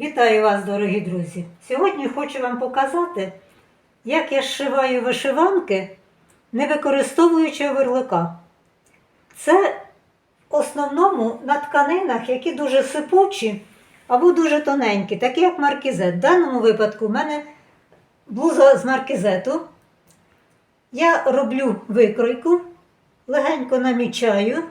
Вітаю вас, дорогі друзі! Сьогодні хочу вам показати, як я зшиваю вишиванки, не використовуючи оверлика. Це в основному на тканинах, які дуже сипучі або дуже тоненькі, такі як маркізет. В даному випадку в мене блуза з маркізету. Я роблю викройку, легенько намічаю.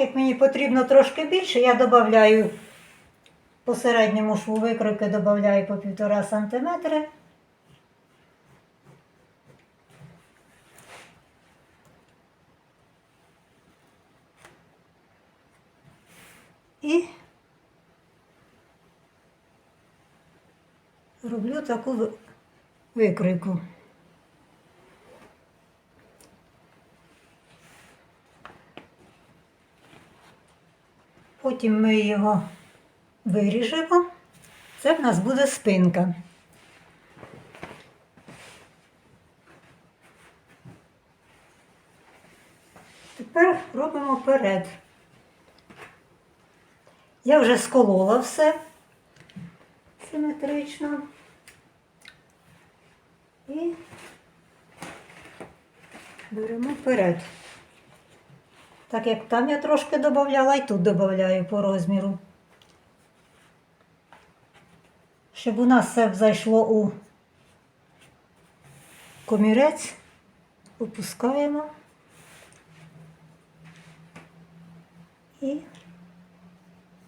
Як мені потрібно трошки більше, я додаю по середньому шву викройки додаю по 1,5 см. І роблю таку ви- викройку. Потім ми його виріжемо. Це в нас буде спинка. Тепер робимо перед. Я вже сколола все симетрично. І беремо перед. Так як там я трошки додавала, і тут додаю по розміру. Щоб у нас все зайшло у комірець, опускаємо і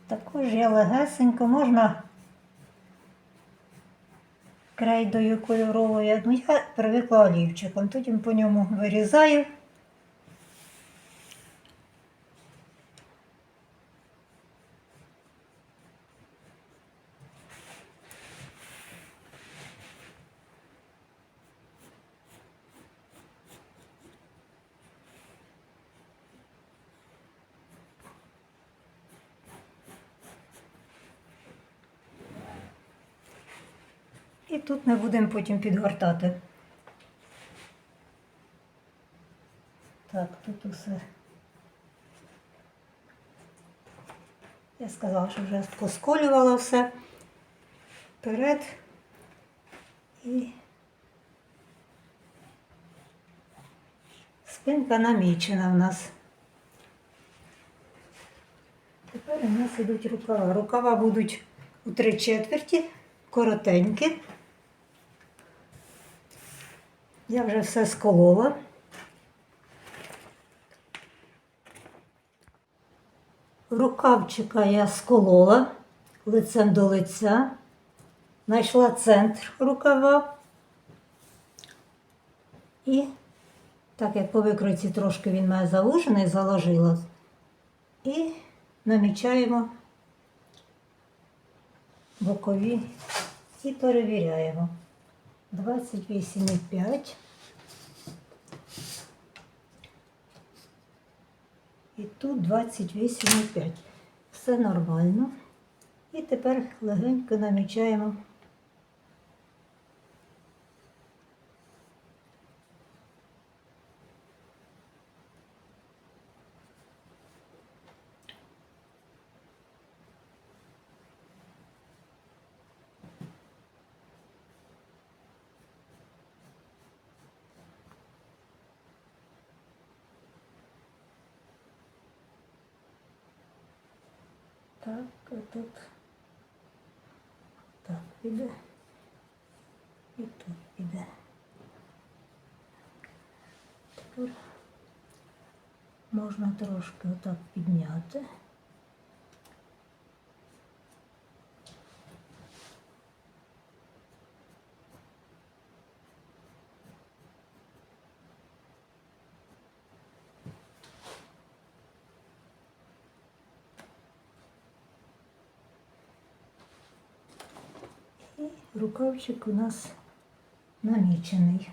також я легесенько можна крейдою кольоровою. Ну, я привикла олівчиком, потім по ньому вирізаю. Тут ми будемо потім підгортати. Так, тут усе. Я сказала, що вже посколювала все вперед і спинка намічена в нас. Тепер у нас ідуть рукава. Рукава будуть у три четверті, коротенькі. Я вже все сколола. Рукавчика я сколола лицем до лиця, знайшла центр рукава і, так як по викройці трошки він має завужений, заложила. І намічаємо бокові і перевіряємо. 28,5. І тут 28,5. Все нормально. І тепер легенько намічаємо. Так, а тут так піде. І тут піде. Тепер можна трошки отак підняти. Рукавчик у нас намічений.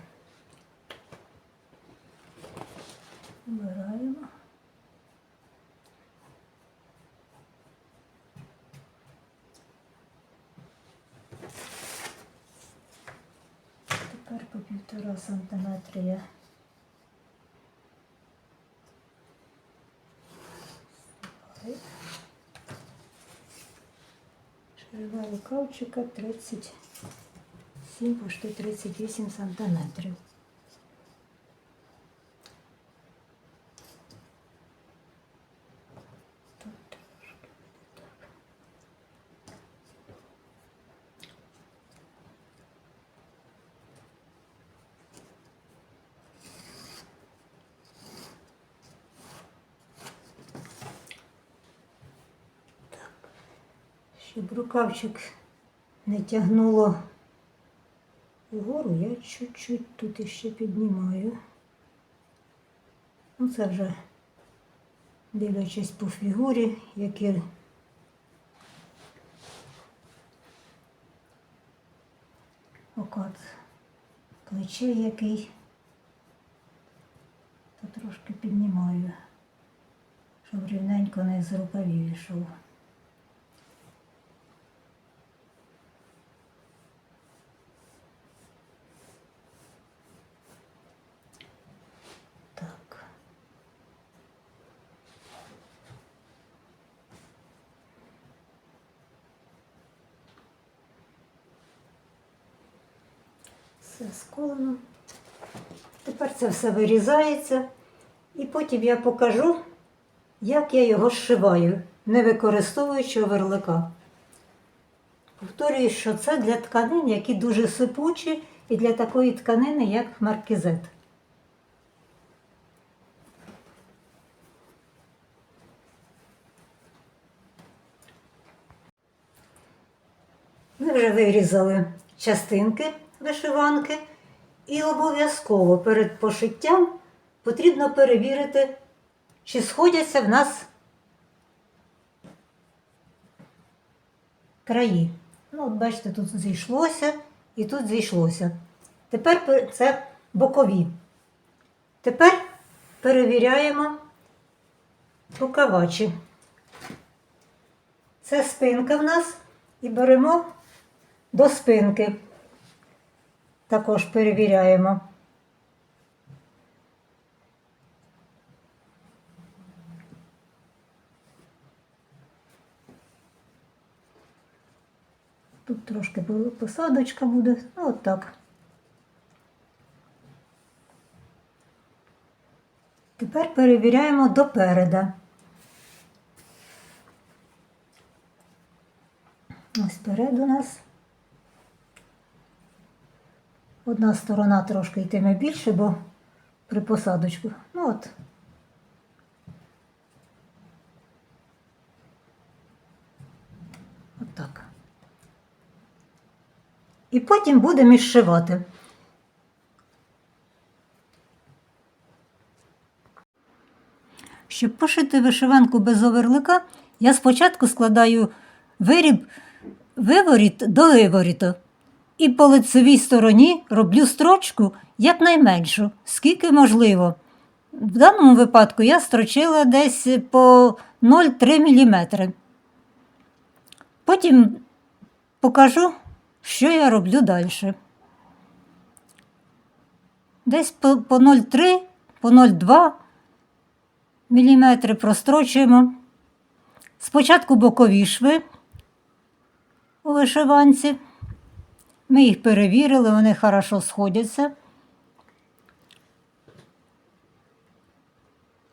Вбираємо. Тепер по півтора сантиметра я Ширина рукавчика 37, почти 38 сантиметрів. Щоб рукавчик не тягнуло вгору, я чуть-чуть тут іще піднімаю. Ну, це вже дивлячись по фігурі, які окат плечей який, то трошки піднімаю, щоб рівненько не з рукавів йшов. Все сколено. Тепер це все вирізається. І потім я покажу, як я його зшиваю, не використовуючи оверлика. Повторюю, що це для тканин, які дуже сипучі, і для такої тканини, як маркізет. Ми вже вирізали частинки вишиванки, і обов'язково перед пошиттям потрібно перевірити, чи сходяться в нас краї. Ну, от бачите, тут зійшлося і тут зійшлося. Тепер це бокові. Тепер перевіряємо рукавачі. Це спинка в нас і беремо до спинки. Також перевіряємо. Тут трошки посадочка буде, ну от так. Тепер перевіряємо допереда. Ось перед у нас. Одна сторона трошки йтиме більше, бо при посадочку. Ну от. От так. І потім будемо зшивати. Щоб пошити вишиванку без оверлика, я спочатку складаю виріб виворіт до виворіту. І по лицевій стороні роблю строчку якнайменшу, скільки можливо. В даному випадку я строчила десь по 0,3 мм. Потім покажу, що я роблю далі. Десь по, по 0,3, по 0,2 мм прострочуємо. Спочатку бокові шви у вишиванці. Ми їх перевірили, вони хорошо сходяться.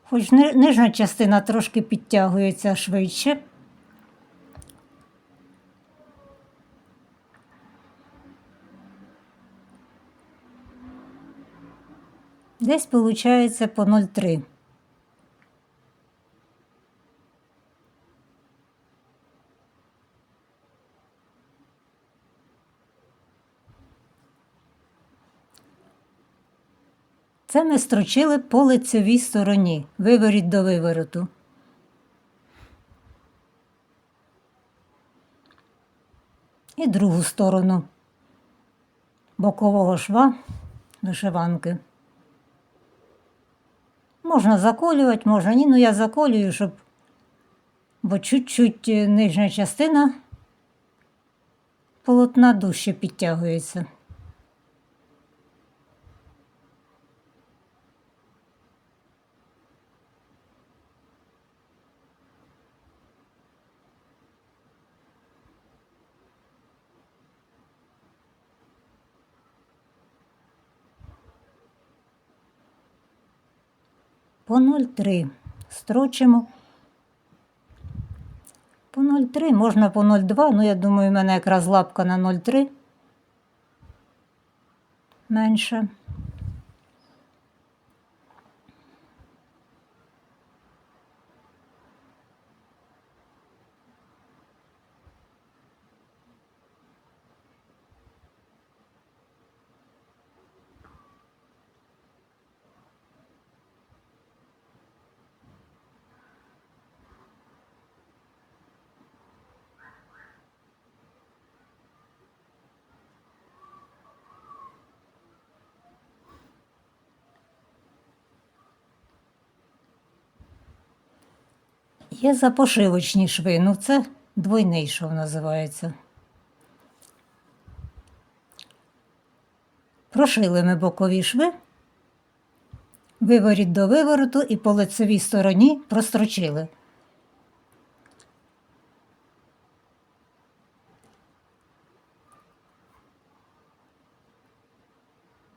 Хоч ни- нижня частина трошки підтягується швидше. Десь виходить по 0,3. Це ми строчили по лицевій стороні, виворіт до вивороту. І другу сторону бокового шва вишиванки. Можна заколювати, можна ні, ну я заколюю, щоб бо чуть-чуть е, нижня частина полотна дужче підтягується. По 0,3 строчимо. По 0,3, можна по 0,2, ну я думаю, в мене якраз лапка на 0,3 менше. Є запошивочні шви, ну це двойний шов називається. Прошили ми бокові шви, виворіт до вивороту і по лицевій стороні прострочили.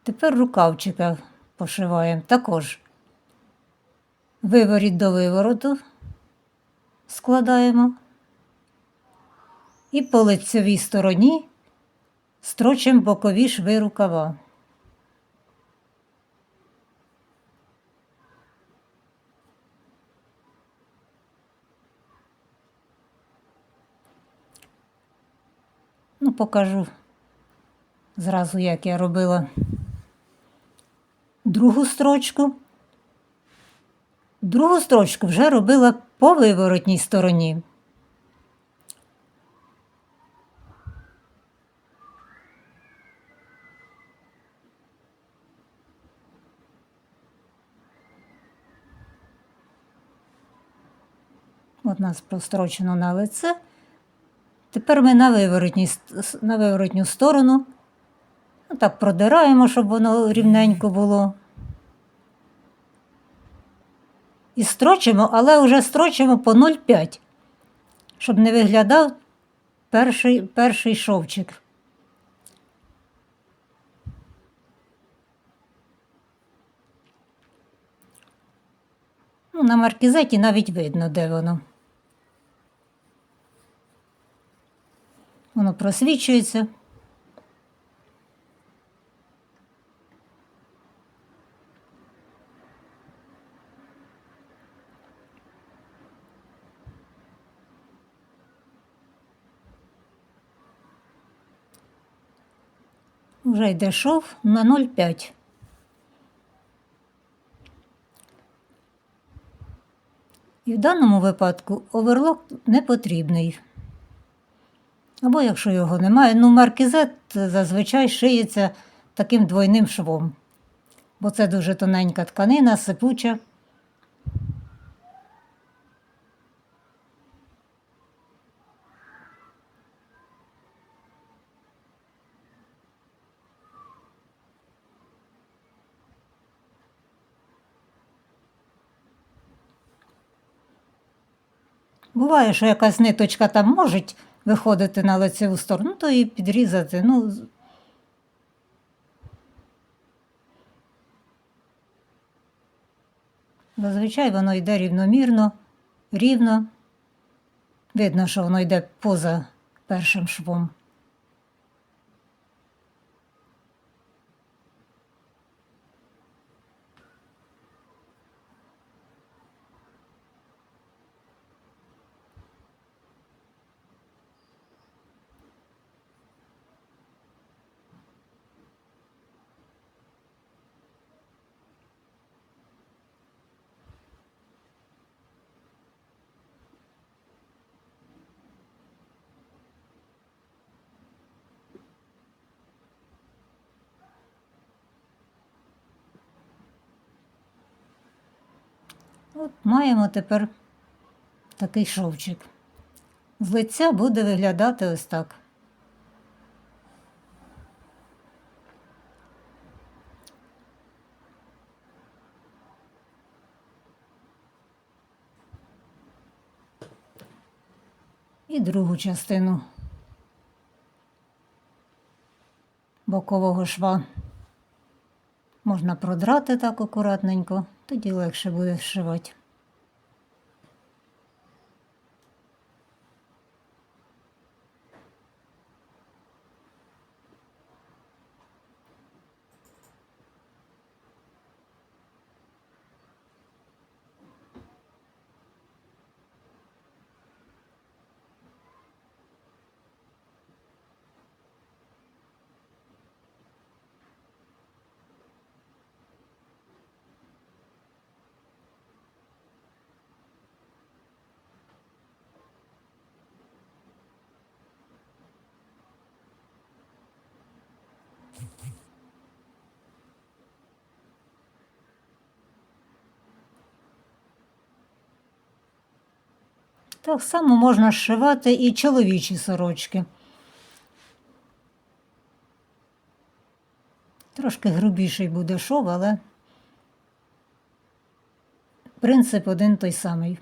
Тепер рукавчика пошиваємо також. Виворіт до вивороту складаємо і по лицевій стороні строчимо бокові шви рукава. Ну, покажу зразу, як я робила другу строчку. Другу строчку вже робила по виворотній стороні. От нас прострочено на лице. Тепер ми на, виворотній, на виворотню сторону. Ну, Так продираємо, щоб воно рівненько було. І строчимо, але вже строчимо по 0,5, щоб не виглядав перший, перший шовчик. Ну, на маркізеті навіть видно, де воно. Воно просвічується. Вже йде шов на 0,5. І в даному випадку оверлок не потрібний. Або якщо його немає, ну маркізет зазвичай шиється таким двойним швом, бо це дуже тоненька тканина, сипуча. Буває, що якась ниточка там може виходити на лицеву сторону, то і підрізати. Ну, зазвичай воно йде рівномірно, рівно. Видно, що воно йде поза першим швом. От маємо тепер такий шовчик. З лиця буде виглядати ось так. І другу частину бокового шва можна продрати так акуратненько, Тоді легше буде зшивати. Так само можна сшивати і чоловічі сорочки. Трошки грубіший буде шов, але принцип один той самий.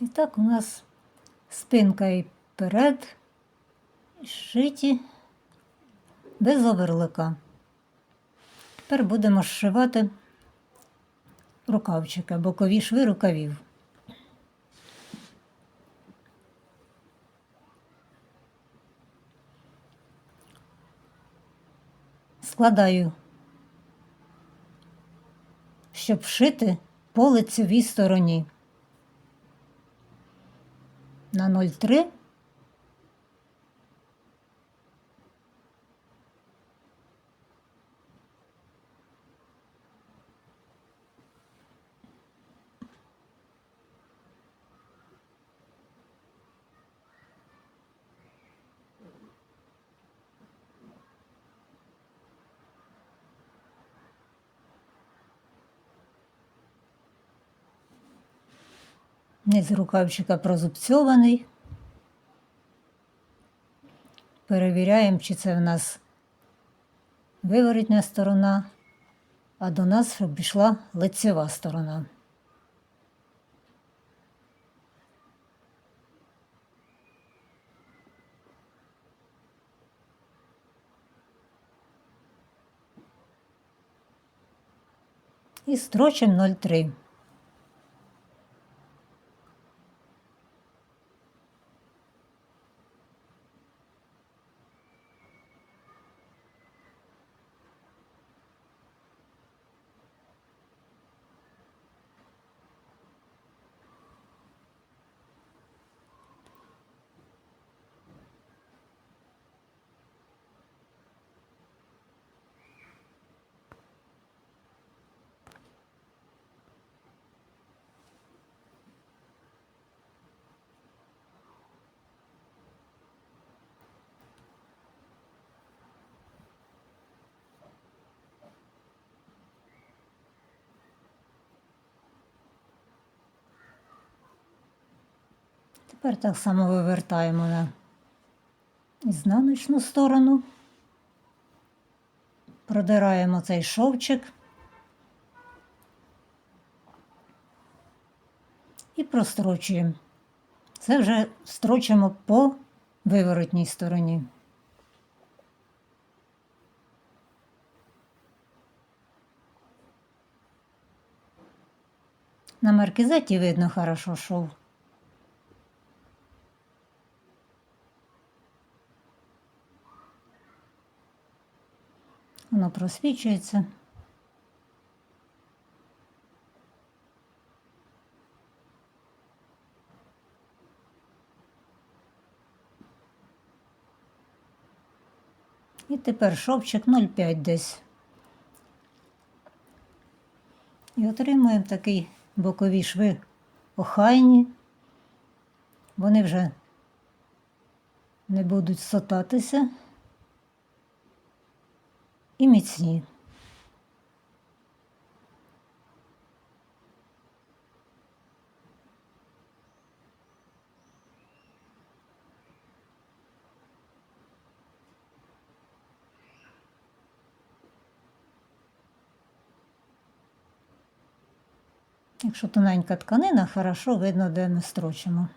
І так у нас спинка і перед шиті без оверлика. Тепер будемо зшивати рукавчика, бокові шви рукавів. Складаю, щоб вшити по лицевій стороні на 0,3. Низ рукавчика прозубцьований. Перевіряємо, чи це в нас виворітня сторона, а до нас обійшла лицева сторона. І строчимо 0,3. Тепер так само вивертаємо на ізнаночну сторону, продираємо цей шовчик і прострочуємо. Це вже строчимо по виворотній стороні. На маркізеті видно хорошо шов. Воно. І тепер шовчик 0,5 десь. І отримуємо такий бокові шви охайні. Вони вже не будуть сотатися і міцні. Якщо тоненька тканина, хорошо видно, де ми строчимо.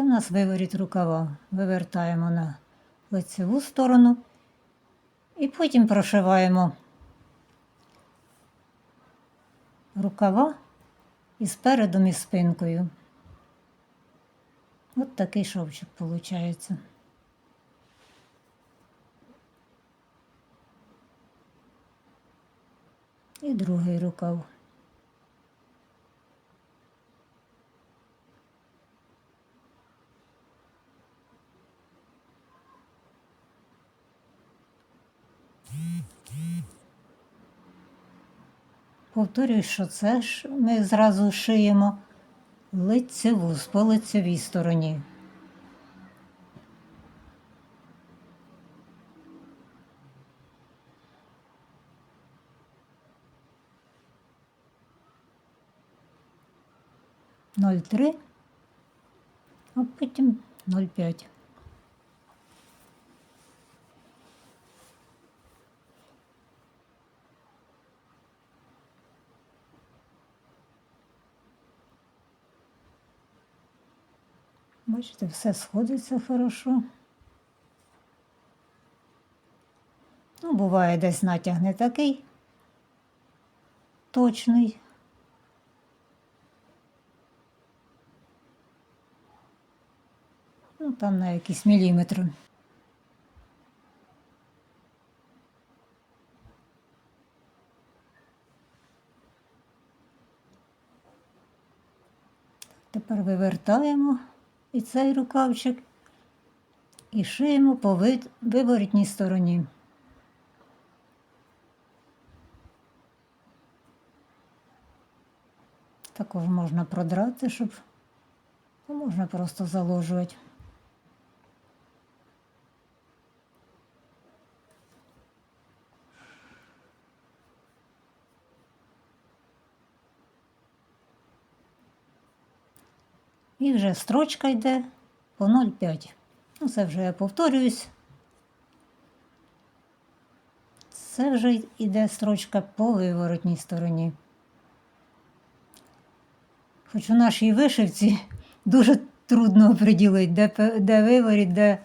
Це в нас виворіт рукава. Вивертаємо на лицеву сторону і потім прошиваємо рукава із передом і спинкою. От такий шовчик виходить. І другий рукав. Повторюю, що це ж ми зразу шиємо лицеву по лицевій стороні. Ноль три, а потім ноль п'ять. Бачите, все сходиться хорошо. Ну, буває десь натяг не такий точний. Ну, там на якісь міліметри. Тепер вивертаємо і цей рукавчик і шиємо по виворітній стороні. Також можна продрати, щоб можна просто заложувати. І вже строчка йде по 0,5. Ну, це вже я повторююсь. Це вже йде строчка по виворотній стороні. Хоч у нашій вишивці дуже трудно оприділити, де, де виворіт, де,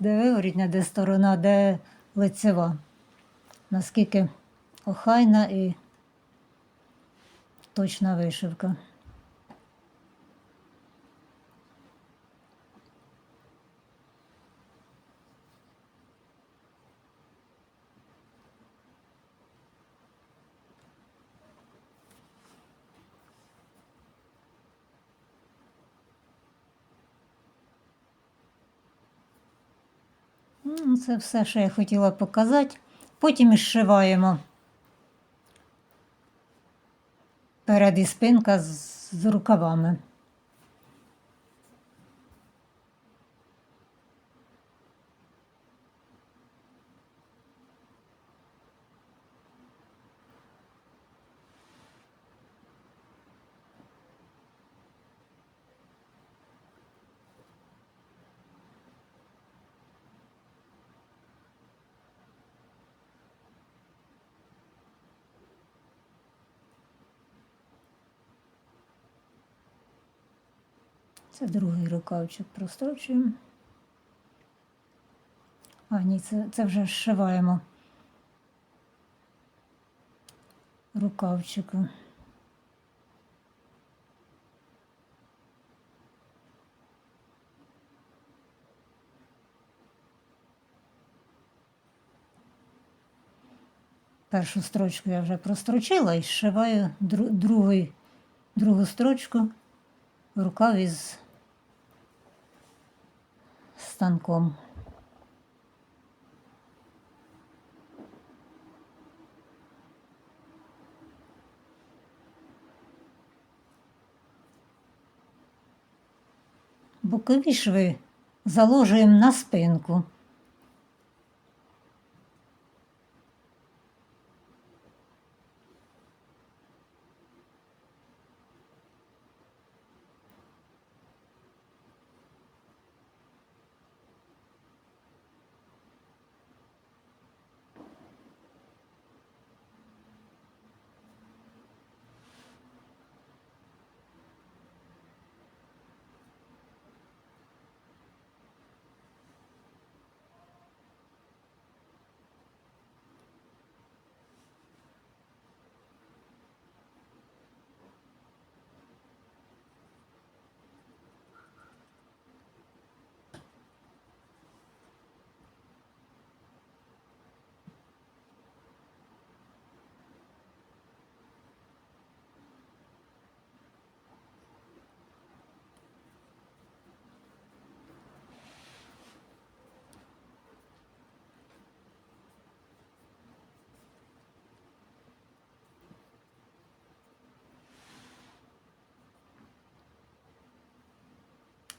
де виворітня, де сторона, де лицева. Наскільки охайна і точна вишивка. Це все, що я хотіла показати. Потім зшиваємо перед і спинка з рукавами. Це другий рукавчик прострочуємо. А, ні, це, це вже зшиваємо рукавчику. Першу строчку я вже прострочила і зшиваю дру, другий, другу строчку рукав із станком. Бокові шви заложуємо на спинку.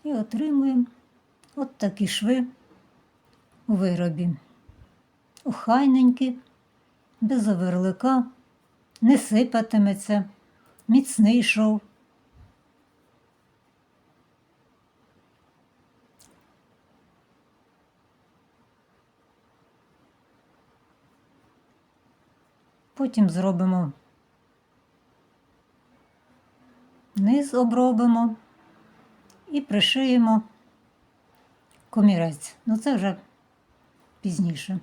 І отримуємо от такі шви у виробі. Охайненькі, без оверлика, не сипатиметься, міцний шов. Потім зробимо низ обробимо і пришиємо комірець. Ну це вже пізніше.